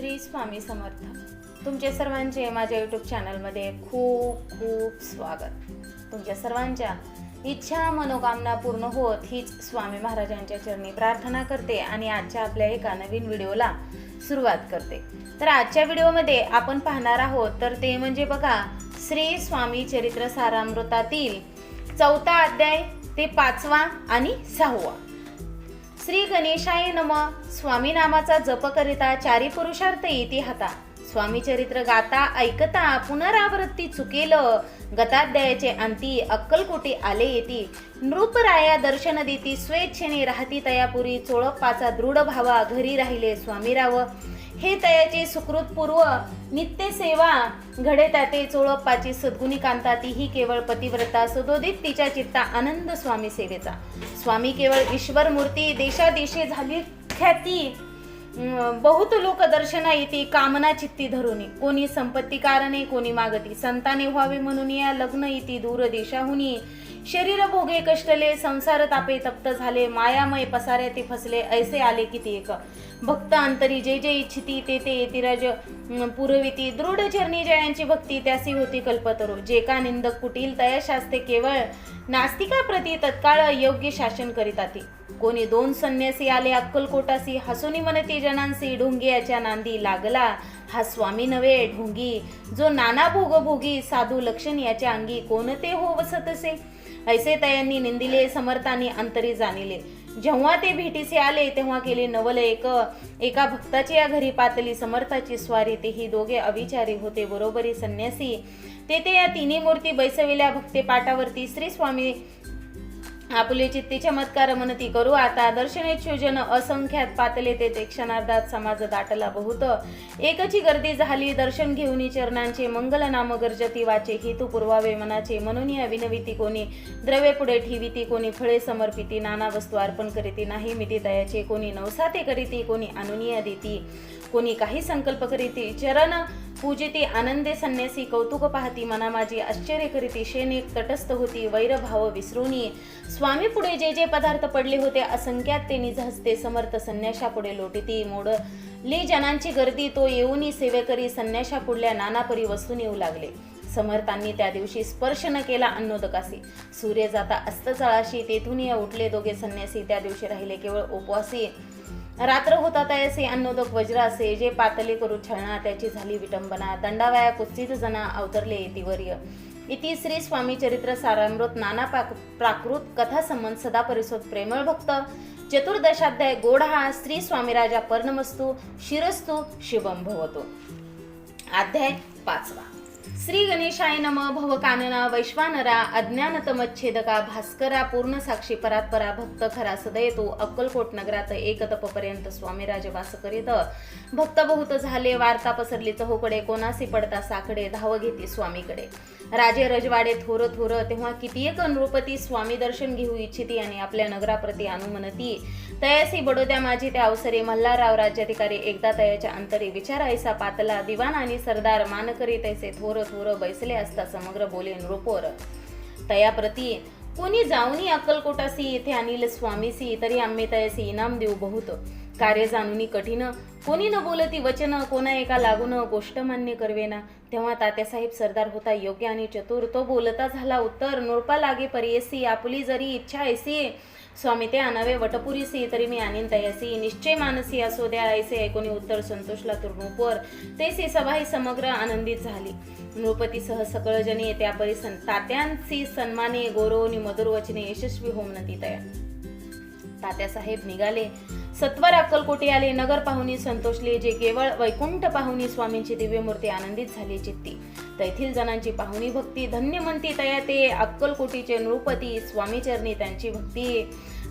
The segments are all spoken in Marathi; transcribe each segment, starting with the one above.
श्री स्वामी समर्थ. तुमचे सर्वांचे माझ्या यूट्यूब चॅनलमध्ये खूप खूप स्वागत. तुमच्या सर्वांच्या इच्छा मनोकामना पूर्ण होत हीच स्वामी महाराजांच्या चरणी प्रार्थना करते आणि आजच्या आपल्या एका नवीन व्हिडिओला सुरुवात करते. तर आजच्या व्हिडिओमध्ये आपण पाहणार आहोत तर ते म्हणजे बघा श्री स्वामी चरित्र सारामृतातील चौथा अध्याय ते पाचवा आणि सहावा. श्री गणेशाय नम. स्वामी नामाचा जप करिता चारी पुरुषार्थ येती हाता. स्वामी चरित्र गाता ऐकता पुनरावृत्ती चुकेल. गताध्यायाचे अंती अक्कलकोटी आले येती. नृपराया दर्शन देती स्वेच्छेने राहती तयापुरी चोळप्पाचा दृढ भावा घरी राहिले स्वामीराव. हे तयाचे सुकृत पूर्व नित्य सेवा घडे त्याते चोळप्पाची सद्गुणी कांता तीही केवळ पतिव्रता सुदोदित तिच्या चित्ता आनंद स्वामी सेवेचा. स्वामी केवळ ईश्वर मूर्ती देशादेशे झाली ख्याती बहुत लोक दर्शना येते कामना चित्ती धरुनी. कोणी संपत्ती कारणे कोणी मागती संताने व्हावे म्हणून या लग्न येते दूर देशाहुनी शरीर भोगे कष्टले संसार तापे तप्त झाले मायामय पसाऱ्या ते फसले ऐसे आले किती एक. भक्त अंतरी जे जे इच्छिती ते ते येतिराज पुरविती. दृढ चरणी जयांची भक्ती त्यासी होती कल्पतरू जे का निंदक कुटील तया शास्ते केवळ नास्तिकाप्रती तत्काळ योग्य शासन करीताती कोणी दोन संन्यासी आले अक्कलकोटासी हसुनी मनती जनांसी ढोंगियाच्या नांदी लागला. हा स्वामी नव्हे ढोंगी. जो नाना भोग भोगी साधू लक्षण याच्या अंगी कोणते हो वसतसे ऐसे तयांनी निंदिले समर्थांनी अंतरी जाणिले. जेव्हा ते भेटीसे आले तेव्हा केले नवल एक एका भक्ताची या घरी पातली समर्थाची स्वारी तेही दोघे अविचारी होते बरोबरी संन्यासी. तेथे या तिन्ही मूर्ती बैसविल्या भक्ते पाटावरती श्री स्वामी आपुले चित्ती चमत्कार मनती करू. आता दर्शनेच्छुजन असंख्यात पातले ते ते क्षणार्धात समाज दाटला बहुत. एकची गर्दी झाली दर्शन घेऊन चरणांचे मंगल नाम गर्जती वाचे. हेतू पुरवावे मनाचे. म्हणून या विनविती कोणी द्रव्य पुढे ठेविती कोणी फळे समर्पिती नाना वस्तू अर्पण करीती नाही. मिती दयाचे कोणी नवसाते करीती कोणी अनुनिया देती कोणी काही संकल्प करीती. चरण पूजिती आनंदे संन्यासी कौतुक पाहती मना माझी आश्चर्य करीती शेने तटस्थ होती वैरभाव विसरूनी स्वामी पुढे जे जे पदार्थ पडले होते असंख्यात ते निज समर्थ संन्याशा पुढे लोटिती. मोड ली जनांची गर्दी तो येऊनी सेवेकरी संन्याशा पुढल्या नानापरी वस्तून येऊ लागले. समर्थांनी त्या दिवशी स्पर्श न केला अन्नोदकासी. सूर्य जाता अस्तचळाशी तेथून या उठले दोघे संन्यासी. त्या दिवशी राहिले केवळ उपवासी. रात्र होता तयसे अन्नोदक वज्र असे जे पातले करू छळणा त्याची झाली विटंबना दंडावाया कुस्तीत जना अवतरले तिवर्य. इति श्री स्वामी चरित्र सारामृत नाना पाक प्राकृत कथा संबंध सदा परिसोद प्रेमळ भक्त. चतुर्दशाध्याय गोड हा श्री स्वामीराजा पर्णमस्तू शिरस्तू शिवम भवतो. अध्याय पाचवा. श्री गणेशाय नम भवकानना वैश्वानरा अज्ञानतमच्छेदका भास्करा पूर्ण साक्षी परात्परा भक्त खरा सदयतो अक्कलकोट नगरात एकतपपर्यंत स्वामी राजवास करीत भक्त बहुत झाले वार्ता पसरली चहोकडे कोणासी पडता साकडे धाव घेती स्वामीकडे. राजे रजवाडे थोर थोर तेव्हा कितीयक नृपती स्वामी दर्शन घेऊ इच्छिती आणि आपल्या नगराप्रती अनुमनती. तयासी बडोद्या माझी त्या अवसरे मल्हारराव राज्याधिकारी एकदा तयाच्या अंतरी विचारायसा पातला दिवाण आणि सरदार मानकरी तैसे थोर थोर बैसले असता समग्र बोले नृपोर. तयाप्रती कोणी जाऊनी अक्कलकोटासी येथे अनिल स्वामीसी तरी आम्ही तयासी इनाम देऊ बहुत. कार्य जाणूनी कठीण. कोणी न बोलती वचन कोणा एका लागून गोष्ट मान्य करवेना. तेव्हा तात्यासाहेब सरदार होता योग्य आणि चतुर. तो बोलता झाला उत्तर नोळपा लागे परियसी आपुली जरी इच्छा ऐसी स्वामी ते आणावे वटपुरीसी तरी मी आणीन तयासी. निश्चय मानसी असो द्या ऐसे ऐकून उत्तर संतोषला तुर्णूपर तेसी सभाही समग्र आनंदित झाली. नृपतीसह सकळजने त्या परिसन तात्यांची सन्माने गौरवनी मधुर वचने यशस्वी होमनती तया. तात्यासाहेब निघाले. सत्वर अक्कलकोटी आले नगर पाहुणी संतोषले जे केवळ वैकुंठ पाहुणी स्वामींची दिव्यमूर्ती आनंदित झाली चित्ती. तेथील जणांची पाहुणी भक्ती धन्य म्हणती तया ते अक्कलकोटीचे नृपती स्वामी चरणी त्यांची भक्ती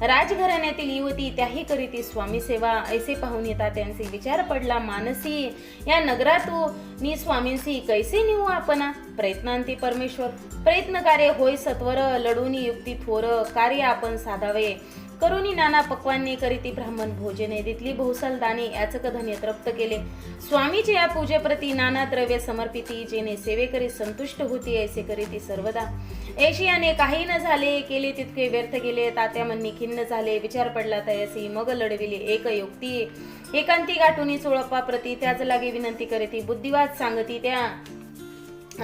राजघराण्यातील युवती त्याही करीती स्वामी सेवा. ऐसे पाहुणी येता त्यांचे विचार पडला मानसी. या नगरातू नी स्वामींसी कैसे नेऊ आपण? प्रयत्नांती परमेश्वर. प्रयत्न कार्य होय सत्वर लढून युक्ती थोर कार्य आपण साधावे. करुणी नाना पक्वांनी करीती ब्राह्मण भोजने दितली भोसल दाने याचक धन्य तृप्त केले. स्वामीचे या पूजेप्रती नाना द्रव्य समर्पिती जेने सेवे करी संतुष्ट होती ऐसे करीती सर्वदा. ऐशियाने काही न झाले केले तितके व्यर्थ गेले तात्या मन्नी खिन्न झाले विचार पडला तयसी मग लढविले एक युक्ती. एकांती गाठुनी चोळप्पा प्रती त्याच लागे विनंती करीती बुद्धिवाद सांगती त्या.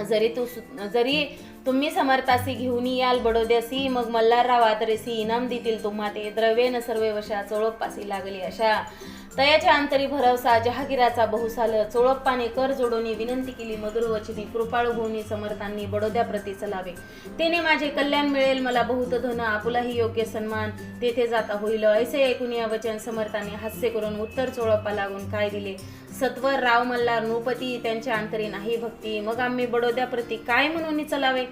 जरी तू सु- जरी तुम्ही समर्थासी घेऊन याल बडोद्यासी मग मल्हारराव रेसी इनाम देतील तुम्हा ते. द्रव्येन सर्व वशा चोळप्पासी लागली अशा. तयाच्या अंतरी भरवसा जहागीराचा बहुसाल चोळप्पाने कर जोडोनी विनंती केली मधुरवचनी वचनी होऊनी समर्थांनी बडोद्याप्रती चलावे. तेने माझे कल्याण मिळेल मला बहुत धन आपुलाही योग्य सन्मान. तेथे जाता होईल. ऐसे ऐकून या वचन समर्थांनी हास्य करून उत्तर चोळप्पा लागून काय दिले? सत्वर राव मल्हार नृपती त्यांच्या अंतरी नाही भक्ती. मग आम्ही बडोद्याप्रती काय म्हणून चलावे?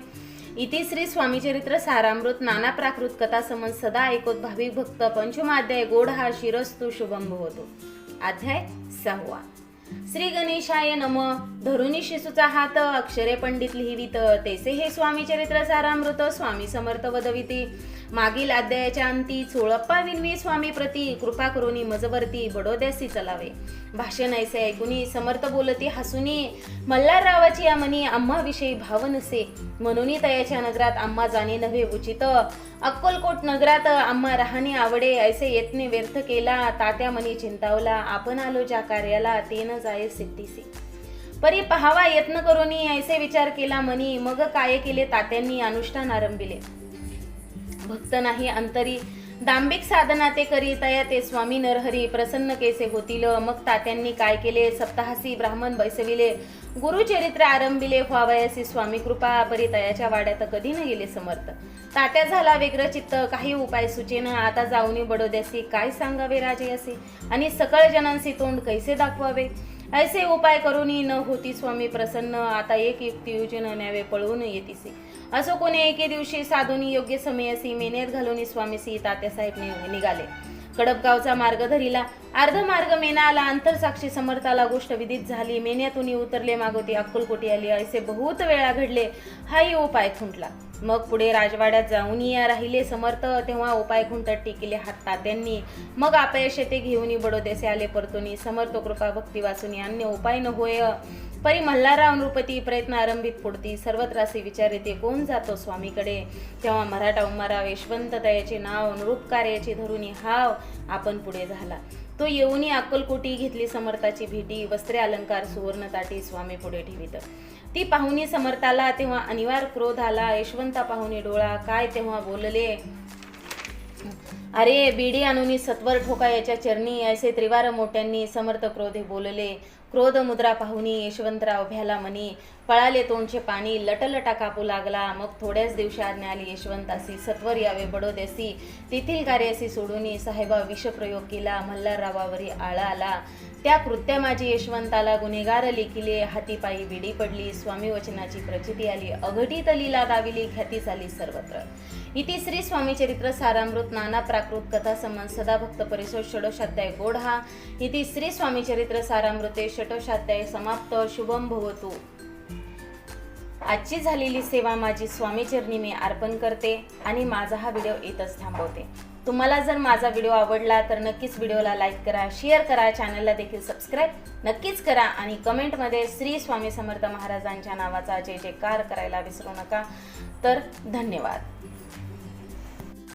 इति श्री स्वामीचरित्र सारामृत नाना प्राकृत कथा समन सदा ऐकोत भाविक भक्त पंचमाध्याय गोड हा शिरस्तू शुभंभ होतो अध्याय सहावा. श्री गणेशाय नम धरुणी शिसूचा हात अक्षरे पंडित लिहिवित तेसे हे स्वामी चरित्र सारामृत स्वामी समर्थ वदविती. मागील अध्यायाच्या अंती चोळप्पा विनवी स्वामी प्रती कृपा करुनी मजवरती बडोद्यासी चलावे. भाषण ऐसे ऐकुनी समर्थ बोलती हसुनी मल्हाररावाची या मनी आम्हाविषयी भाव नसे म्हणून तयाच्या नगरात आम्हा जाणे नव्हे उचित. अक्कलकोट नगरात आम्हा राहणे आवडे ऐसे यत्ने व्यर्थ केला तात्या मनी चिंतावला आपण आलो ज्या कार्याला ते न जाये सिद्धीसी. परी पहावा यत्न करूनी ऐसे विचार केला मनी मग काय केले तात्यांनी अनुष्ठान आरंभिले. भक्त नाही अंतरी दांभिक साधना ते करी तया ते स्वामी नरहरी प्रसन्न केसे होतील? मग तात्यांनी काय केले? सप्ताहासी ब्राह्मण बैसविले गुरुचरित्र आरंभिले व्हावयासी स्वामी कृपा परितयाच्या वाड्यात कधी न गेले समर्थ. तात्या झाला वेग्र चित्त काही उपाय सुचेना आता जाऊनी बडोद्यासी काय सांगावे राजयासी? आणि सकळ जनांसी तोंड कैसे दाखवावे? ऐसे उपाय करूनही न होती स्वामी प्रसन्न आता एक युक्ती योजना न्यावे पळवून येतीसी. असो कोणी एके दिवशी साधूनी योग्य समयसी मेनेत घालून स्वामीसी तात्यासाहेब निघाले. कडपगावचा मार्ग धरिला. अर्ध मार्ग मेना आला अंतरसाक्षी समर्थाला गोष्ट विदित झाली. मेन्यातून उतरले मागोती अक्कलकोटी आली. ऐसे बहुत वेळा घडले. हाही उपाय खुंटला. मग पुढे राजवाड्यात जाऊन या राहिले समर्थ तेव्हा उपाय खुंटत टिकिले हात तात्यांनी मग अपयश ते घेऊन बडोदेसे आले परतुनी समर्थ कृपा भक्ती वाचून अन्य उपाय न होय. परी मल्हारराव नृपती प्रयत्न आरंभित पुढती. सर्वत्र असे विचार येते कोण जातो स्वामीकडे? तेव्हा मराठा उमाराव यशवंत दयाचे नाव नृप कार्याची धरुनी हाव आपण पुढे झाला. तो येऊनी अक्कलकोटी घेतली समर्थाची भेटी. वस्त्रे अलंकार सुवर्णताटी स्वामी पुढे ठेवित. ती पाहुणी समर्थाला तेव्हा अनिवार्य क्रोध आला. यशवंता पाहुणी डोळा काय तेव्हा बोलले? अरे बीडी अनुनी सत्वर ठोका याच्या चरणी. ऐसे त्रिवार मोठ्यांनी समर्थ क्रोधे बोलले. क्रोध मुद्रा पाहुनी यशवंतराव भ्याला मनी पळाले तोंडचे पाणी लटलटा कापू लागला. मग थोड्याच दिवशी न्याली आली यशवंतासी सत्वर यावे बडोदेसी तेथील कार्यासी सोडूनी साहेबा विषप्रयोग केला. मल्हाररावावरी आळा आला त्या कृत्या माझी यशवंताला गुन्हेगार लेखिले हातीपायी बिडी पडली. स्वामी वचनाची प्रचिती आली. अघटित लीला दाविली ख्याती झाली सर्वत्र. इति श्री स्वामी चरित्र सारामृत नाना प्राकृत कथा संबंध सदाभक्त भक्त परिसर षडोशाध्याय हा. इति श्री स्वामी चरित्र सारामृते षटोशाध्याय समाप्त. शुभम भवतु. आजची झालेली सेवा माझी स्वामीचरणी मी अर्पण करते आणि माझा हा व्हिडिओ इथंच थांबवते. तुम्हाला जर माझा व्हिडिओ आवडला तर नक्कीच व्हिडिओला लाईक करा शेअर करा चॅनलला देखील सबस्क्राईब नक्कीच करा आणि कमेंटमध्ये श्री स्वामी समर्थ महाराजांच्या नावाचा जय जयकार करायला विसरू नका. तर धन्यवाद.